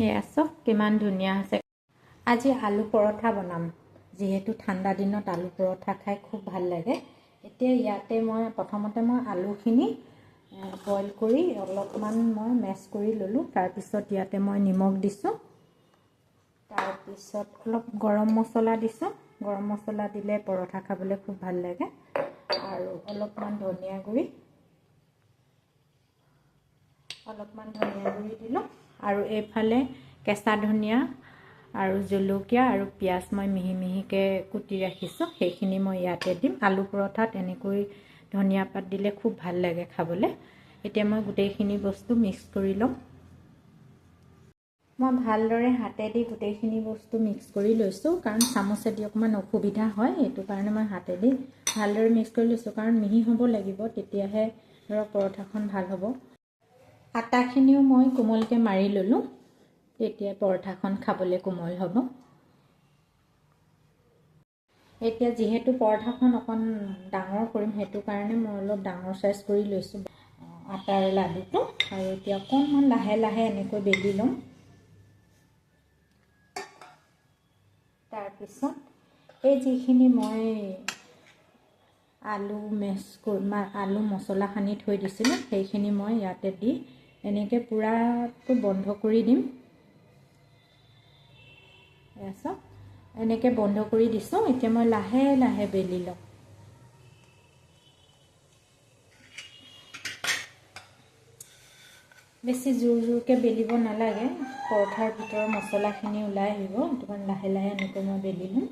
এয়া চাওক কিমান ধুনীয়া হৈছে। আজি আলু পৰঠা বনাম। যিহেতু ঠাণ্ডা দিনত আলু পৰঠা খাই খুব ভাল লাগে। এতিয়া ইয়াতে মই প্ৰথমতে মই আলুখিনি বইল কৰি অলপমান মই মেছ কৰি ল'লোঁ। তাৰপিছত ইয়াতে মই নিমখ দিছোঁ। তাৰপিছত অলপ গৰম মছলা দিছোঁ। গৰম মছলা দিলে পৰঠা খাবলৈ খুব ভাল লাগে। আৰু অলপমান ধনিয়া গুড়ি। অলপমান ধনিয়া গুড়ি দিলোঁ। আৰু এইফালে কেঁচা ধনিয়া আৰু জলকীয়া আৰু পিঁয়াজ মই মিহি মিহিকৈ কুটি ৰাখিছোঁ। সেইখিনি মই ইয়াতে দিম। আলু পৰঠাত এনেকৈ ধনিয়া পাত দিলে খুব ভাল লাগে খাবলৈ। এতিয়া মই গোটেইখিনি বস্তু মিক্স কৰি ল'ম। মই ভালদৰে হাতেদি গোটেইখিনি বস্তু মিক্স কৰি লৈছোঁ কাৰণ চামুচেদি অকণমান অসুবিধা হয়। সেইটো কাৰণে মই হাতেদি ভালদৰে মিক্স কৰি লৈছোঁ। কাৰণ মিহি হ'ব লাগিব তেতিয়াহে ধৰক পৰঠাখন ভাল হ'ব। আটাখিনিও মই কোমলকৈ মাৰি ল'লোঁ। তেতিয়া পৰঠাখন খাবলৈ কোমল হ'ব। এতিয়া যিহেতু পৰঠাখন অকণ ডাঙৰ কৰিম সেইটো কাৰণে মই অলপ ডাঙৰ চাইজ কৰি লৈছোঁ। আটাৰ লাডুটো আৰু এতিয়া অকণমান লাহে লাহে এনেকৈ বেলি ল'ম। তাৰপিছত এই যিখিনি মই আলু মেচ আলু মছলা সানি থৈ দিছিলোঁ সেইখিনি মই ইয়াতে দি এনেকৈ পূৰাটো বন্ধ কৰি দিম। চাওক এনেকৈ বন্ধ কৰি দিছোঁ এতিয়া মই লাহে লাহে বেলি লওঁ বেছি জোৰ জোৰকৈ বেলিব নালাগে পৰঠাৰ ভিতৰৰ মছলাখিনি ওলাই আহিব কাৰণে লাহে লাহে এনেকৈ মই বেলি ল'ম।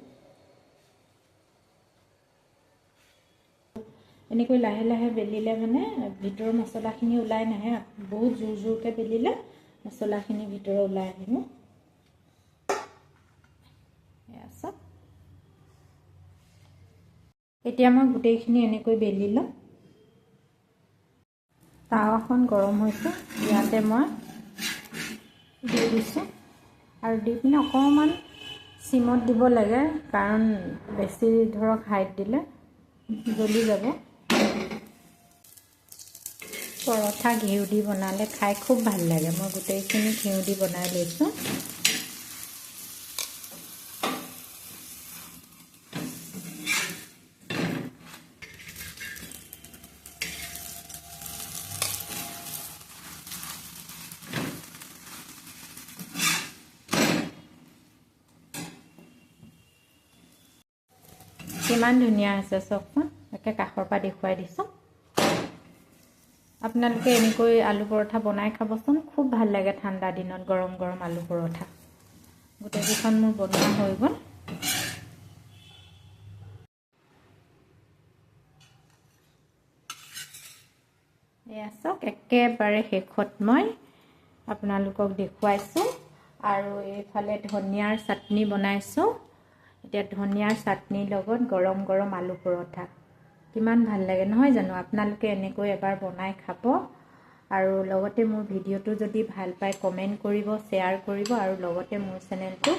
এনেকৈ লাহে লাহে বেলিলে মানে ভিতৰৰ মছলাখিনি ওলাই নাহে। বহুত জোৰ জোৰকৈ বেলিলে মছলাখিনি ভিতৰৰ ওলাই আহিব চাওক। এতিয়া মই গোটেইখিনি এনেকৈ বেলি ল'ম। টাৱাখন গৰম হৈছে ইয়াতে মই দি দিছোঁ। আৰু দি পিনে অকণমান চিমত দিব লাগে কাৰণ বেছি ধৰক হাইট দিলে জ্বলি যাব। পৰঠা ঘিউ দি বনালে খাই খুব ভাল লাগে। মই গোটেইখিনি ঘিউ দি বনাই লৈছোঁ। কিমান ধুনীয়া হৈছে চাওকচোন একে কাষৰ পৰা দেখুৱাই দিছোঁ। আপোনালোকে এনেকৈ আলু পৰঠা বনাই খাবচোন। খুব ভাল লাগে ঠাণ্ডা দিনত গৰম গৰম আলু পৰঠা। গোটেইকেইখন মোৰ বনোৱা হৈ গ'ল। এয়া চাওক একেবাৰে শেষত মই আপোনালোকক দেখুৱাইছোঁ। আৰু এইফালে ধনিয়াৰ চাটনি বনাইছোঁ। এতিয়া ধনিয়াৰ চাটনিৰ লগত গৰম গৰম আলু পৰঠা। কিমান ভাল লাগে। নহয় জানো? আপোনালোকে এনেকৈ এবাৰ বনাই খাব। আৰু লগতে মোৰ ভিডিঅ'টো যদি ভাল পায় কমেণ্ট কৰিব শ্বেয়াৰ কৰিব আৰু লগতে মোৰ চেনেলটো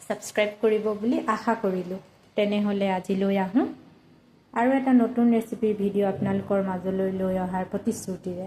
ছাবস্ক্ৰাইব কৰিব বুলি আশা কৰিলোঁ। তেনেহ'লে আজিলৈ আহোঁ। আৰু এটা নতুন ৰেচিপিৰ ভিডিঅ' আপোনালোকৰ মাজলৈ লৈ অহাৰ প্ৰতিশ্ৰুতিৰে।